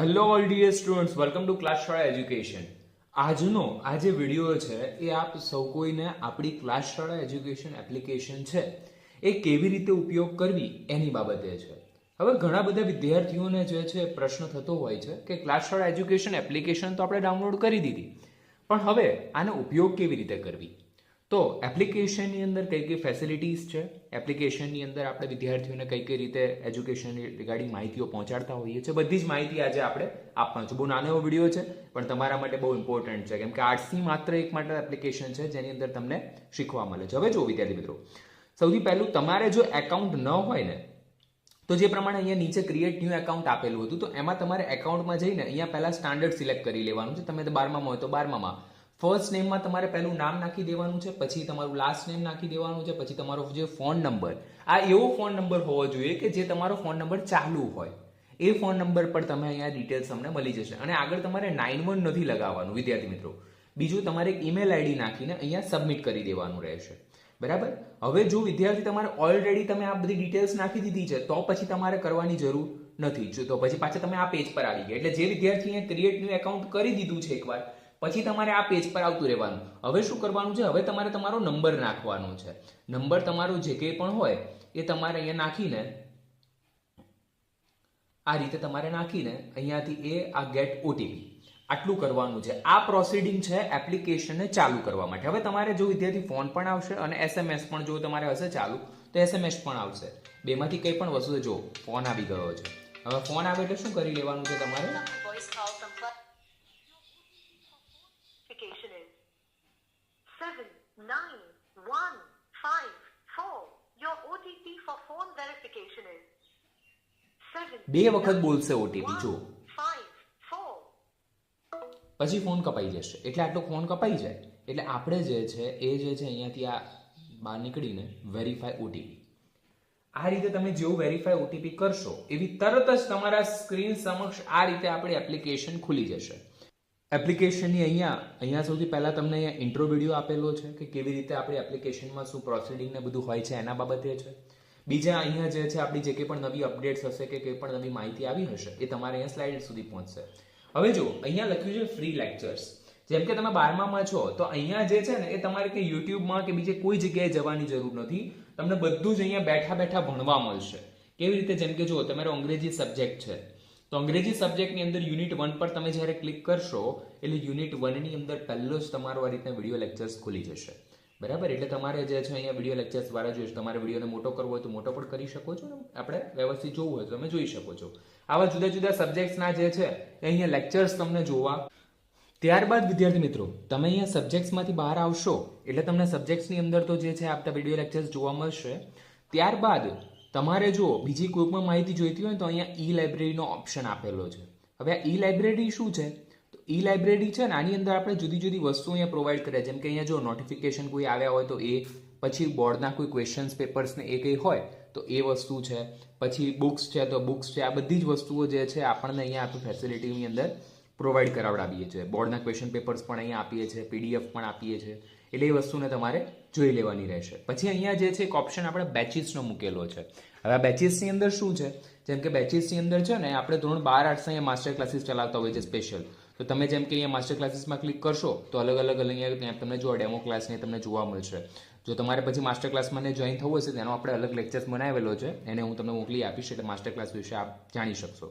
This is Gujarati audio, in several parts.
Hello all dear students welcome to class શાળા એજ્યુકેશન આજનો આ જે વીડિયો છે, એ આપ સૌ કોઈને આપણી ક્લાસ શાળા એજ્યુકેશન એપ્લિકેશન છે. એ કેવી રીતે ઉપયોગ કરવી એની બાબતે છે. હવે ઘણા બધા વિદ્યાર્થીઓને જે છે, પ્રશ્ન થતો હોય છે કે ક્લાસ શાળા એજ્યુકેશન એપ્લિકેશન તો આપણે ડાઉનલોડ કરી દીધી. પણ હવે આનો ઉપયોગ કેવી રીતે કરવી? તો એપ્લિકેશનની અંદર કઈ કઈ ફેસિલિટીઝ છે? એપ્લિકેશનની અંદર આપણે વિદ્યાર્થીઓને કઈ કઈ રીતે એજ્યુકેશન રિગાર્ડિંગ માહિતીઓ પહોંચાડતા હોઈએ છીએ? બધી જ માહિતી આજે આપણે આપવાનું છે બહુ નાનો એવો વીડિયો છે, પણ તમારા માટે બહુ ઇમ્પોર્ટન્ટ છે. કેમ કે આર્ટ્સની માત્ર એક માટે એપ્લિકેશન છે, જેની અંદર તમને શીખવા મળે છે. હવે જો વિદ્યાર્થી મિત્રો. સૌથી પહેલું, તમારે જો એકાઉન્ટ ન હોય ને, તો જે પ્રમાણે અહીંયા નીચે ક્રિએટ ન્યૂ એકાઉન્ટ આપેલું હતું, તો એમાં તમારે એકાઉન્ટમાં જઈને અહીંયા પહેલા સ્ટાન્ડર્ડ સિલેક્ટ કરી લેવાનું છે. તમે તો બારમામાં હોય તો બારમામાં. ફર્સ્ટ નેમમાં તમારે પહેલું નામ નાખી દેવાનું છે, પછી તમારું લાસ્ટ નેમ નાખી દેવાનું છે, પછી તમારો જે ફોન નંબર આ એવો ફોન નંબર હોવો જોઈએ કે જે તમારો ફોન નંબર ચાલુ હોય. એ ફોન નંબર પર તમે અહીંયા ડિટેલ્સ તમને મળી જશે. અને આગળ તમારે નાઇન વન નથી લગાવવાનું, વિદ્યાર્થી મિત્રો. બીજું તમારે ઈમેલ આઈડી નાખીને અહીંયા સબમિટ કરી દેવાનું રહેશે. બરાબર? હવે જો વિદ્યાર્થી તમારે ઓલરેડી તમે આ બધી ડિટેલ્સ નાખી દીધી છે, તો પછી તમારે કરવાની જરૂર નથી. તો પછી પાછા તમે આ પેજ પર આવી ગયા. એટલે જે વિદ્યાર્થીએ ક્રિએટ ન્યુ એકાઉન્ટ કરી દીધું છે એકવાર પછી તમારે આ પેજ પર આવતું રહેવાનું. હવે શું કરવાનું છે? હવે તમારે તમારો નંબર નાખવાનો છે. નંબર તમારો જે કંઈ પણ હોય, એ તમારે અહીંયા નાખીને, આ રીતે તમારે નાખીને અહીંયાથી એ આ ગેટ ઓટીપી આટલું કરવાનું છે. આ પ્રોસિડિંગ છે એપ્લિકેશનને ચાલુ કરવા માટે. હવે તમારે જો વિદ્યાર્થી ફોન પણ આવશે અને એસએમએસ પણ જો તમારે હશે ચાલુ, તો એસએમએસ પણ આવશે. બેમાંથી કંઈ પણ વસ્તુ, જો ફોન આવી ગયો છે. હવે ફોન આવે એટલે શું કરી લેવાનું છે તમારે? બે વખત બોલશે ઓટીપી જો પછી ફોન કપાઈ જશે. એટલે આટલો ફોન કપાઈ જાય. એટલે આપણે જે છે એ જે છે અહીંયાથી આ બહાર નીકળીને વેરીફાય ઓટીપી આ રીતે તમે જેવું વેરીફાય ઓટીપી કરશો એવી તરત જ તમારા સ્ક્રીન સમક્ષ આ રીતે આપણી એપ્લિકેશન ખુલી જશે. એપ્લિકેશનની અહીંયા અહીંયા સૌથી પહેલાં તમને અહીંયા ઇન્ટ્રો વીડિયો આપેલો છે કે કેવી રીતે આપણી એપ્લિકેશનમાં શું પ્રોસિડિંગ ને બધું હોય છે એના બાબતે છે. બીજા અહીંયા જે છે, આપણી જે કંઈ પણ નવી અપડેટ્સ હશે કે કંઈ પણ નવી માહિતી આવી હશે, એ તમારે અહીંયા સ્લાઇડ સુધી પહોંચશે. હવે જો અહીંયા લખ્યું છે ફ્રી લેક્ચર્સ જેમ કે તમે બારમામાં છો, તો અહીંયા જે છે ને, એ તમારે કે યુટ્યુબમાં કે બીજે કોઈ જગ્યાએ જવાની જરૂર નથી. તમને બધું જ અહીંયા બેઠા બેઠા ભણવા મળશે. કેવી રીતે? જેમ કે જો તમારો અંગ્રેજી સબ્જેક્ટ છે. તો અંગ્રેજી સબ્જેક્ટની અંદર યુનિટ વન પર તમે જ્યારે ક્લિક કરશો, એટલે યુનિટ વનની અંદર પહેલો જ તમારો આ રીતના વીડિયો લેક્ચર્સ ખુલી જશે. બરાબર? એટલે તમારે જે છે અહીંયા વીડિયો લેક્ચર્સ દ્વારા જોઈશ તમારે વિડીયોને મોટો કરવો હોય તો મોટો પણ કરી શકો છો આપણે વ્યવસ્થિત જોવું હોય તો તમે જોઈ શકો છો. આવા જુદા જુદા સબ્જેક્ટ્સના જે છે અહીંયા લેક્ચર્સ તમને જોવા. ત્યારબાદ, વિદ્યાર્થી મિત્રો, તમે અહીંયા સબ્જેક્ટ્સમાંથી બહાર આવશો, એટલે તમને સબ્જેક્ટ્સની અંદર તો જે છે આપતા વીડિયો લેક્ચર્સ જોવા મળશે. ત્યારબાદ, તમારે જો બીજી કોઈ માહિતી જોઈતી હોય તો અહીંયા ઈ લાઇબ્રેરીનો ઓપ્શન આપેલો છે. હવે આ ઈ લાઇબ્રેરી શું છે? ઈ લાઇબ્રેરી છે ને, આની અંદર આપણે જુદી જુદી વસ્તુઓ અહીંયા પ્રોવાઈડ કરે જેમ કે અહીંયા જો નોટિફિકેશન કોઈ આવ્યા હોય તો એ પછી બોર્ડના કોઈ ક્વેશ્ચન્સ પેપર્સને એ કંઈ હોય તો એ વસ્તુ છે. પછી બુક્સ છે તો બુક્સ છે. આ બધી જ વસ્તુઓ જે છે આપણને અહીંયા આપણી ફેસિલિટીની અંદર પ્રોવાઈડ કરાવડાવીએ છીએ. બોર્ડના ક્વેશ્ચન પેપર્સ પણ અહીંયા આપીએ છીએ પીડીએફ પણ આપીએ છીએ. એટલે એ વસ્તુને તમારે જોઈ લેવાની રહેશે. પછી અહીંયા જે છે એક ઓપ્શન આપણે બેચીસનો મૂકેલો છે. હવે આ બેચીસની અંદર શું છે? જેમ કે બેચીસની અંદર છે ને, આપણે ધોરણ બાર આર્ટ્સ અહીંયા માસ્ટર ક્લાસીસ ચલાવતા હોઈએ છીએ સ્પેશિયલ તો તમે જેમ કે અહીંયા માસ્ટર ક્લાસીસમાં ક્લિક કરશો, તો અલગ અલગ અહીંયા ત્યાં તમને જો ડેમો ક્લાસને તમને જોવા મળશે. જો તમારે પછી માસ્ટર ક્લાસમાં જોઈન થવું હશે તેનો આપણે અલગ લેક્ચર્સ બનાવેલો છે. એને હું તમને મોકલી આપીશ, એટલે માસ્ટર ક્લાસ વિશે આપ જાણી શકશો.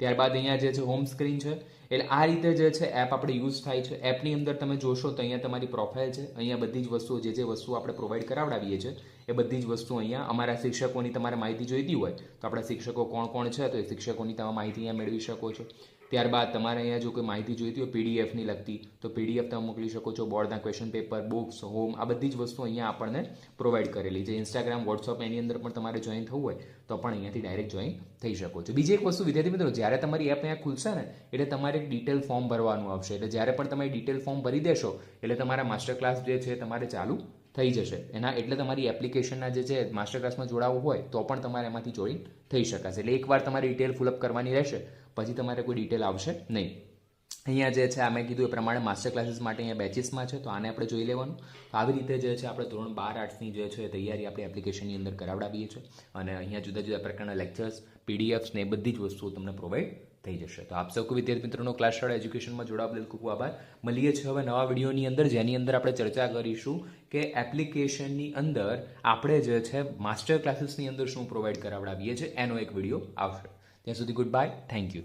ત્યારબાદ અહીંયા જે છે હોમ સ્ક્રીન છે, એટલે આ રીતે જે છે એપ આપણે યુઝ થાય છે. એપની અંદર તમે જોશો તો અહીંયા તમારી પ્રોફાઇલ છે. અહીંયા બધી જ વસ્તુઓ, જે જે વસ્તુઓ આપણે પ્રોવાઈડ કરાવડાવીએ છીએ, એ બધી જ વસ્તુઓ અહીંયા અમારા શિક્ષકોની તમારે માહિતી જોઈતી હોય, તો આપણા શિક્ષકો કોણ કોણ છે, તો એ શિક્ષકોની તમે માહિતી અહીંયા મેળવી શકો છો. ત્યારબાદ તમારે અહીંયા જો કોઈ માહિતી જોઈતી હોય પીડીએફની લગતી, તો પીડીએફ તમે મોકલી શકો છો, બોર્ડના ક્વેશ્ચન પેપર બુક્સ હોમ આ બધી જ વસ્તુ અહીંયા આપણને પ્રોવાઈડ કરેલી છે. ઇન્સ્ટાગ્રામ વોટ્સઅપ એની અંદર પણ તમારે જોઈન થવું હોય, તો પણ અહીંયાથી ડાયરેક્ટ જોઈન થઈ શકો છો. બીજી એક વસ્તુ, વિદ્યાર્થી મિત્રો, જ્યારે તમારી એપ અહીંયા ખુલશે ને, એટલે તમારે એક ડિટેલ ફોર્મ ભરવાનું આવશે. એટલે જ્યારે પણ તમે ડિટેલ ફોર્મ ભરી દેશો, એટલે તમારા માસ્ટર ક્લાસ જે છે, તમારે ચાલુ થઈ જશે. એના એટલે તમારી એપ્લિકેશનના જે છે માસ્ટર ક્લાસમાં જોડાવવું હોય, તો પણ તમારે એમાંથી જોઈન થઈ શકાશે. એટલે એકવાર તમારે ડિટેલ ફિલઅપ કરવાની રહેશે, પછી તમારે કોઈ ડિટેલ આવશે નહીં. અહીંયા જે છે, આ મેં કીધું એ પ્રમાણે માસ્ટર ક્લાસીસ માટે અહીંયા બેચીસમાં છે, તો આને આપણે જોઈ લેવાનું. તો આવી રીતે જે છે, આપણે ધોરણ બાર આર્ટ્સની જે છે તૈયારી આપણે એપ્લિકેશનની અંદર કરાવડાવીએ છીએ. અને અહીંયા જુદા જુદા પ્રકારના લેક્ચર્સ પીડીએફ્સ ને એ બધી જ વસ્તુઓ તમને પ્રોવાઈડ થઈ જશે. તો આપ સૌ વિદ્યાર્થી મિત્રોનો ક્લાસ શાળા એજ્યુકેશનમાં જોડાવા બદલ ખૂબ આભાર. મળીએ છીએ હવે નવા વિડીયોની અંદર, જેની અંદર આપણે ચર્ચા કરીશું કે એપ્લિકેશનની અંદર આપણે જે છે માસ્ટર ક્લાસીસની અંદર શું પ્રોવાઈડ કરાવડાવીએ છીએ, એનો એક વીડિયો આવશે. ત્યાં સુધી ગુડ બાય થેન્ક યુ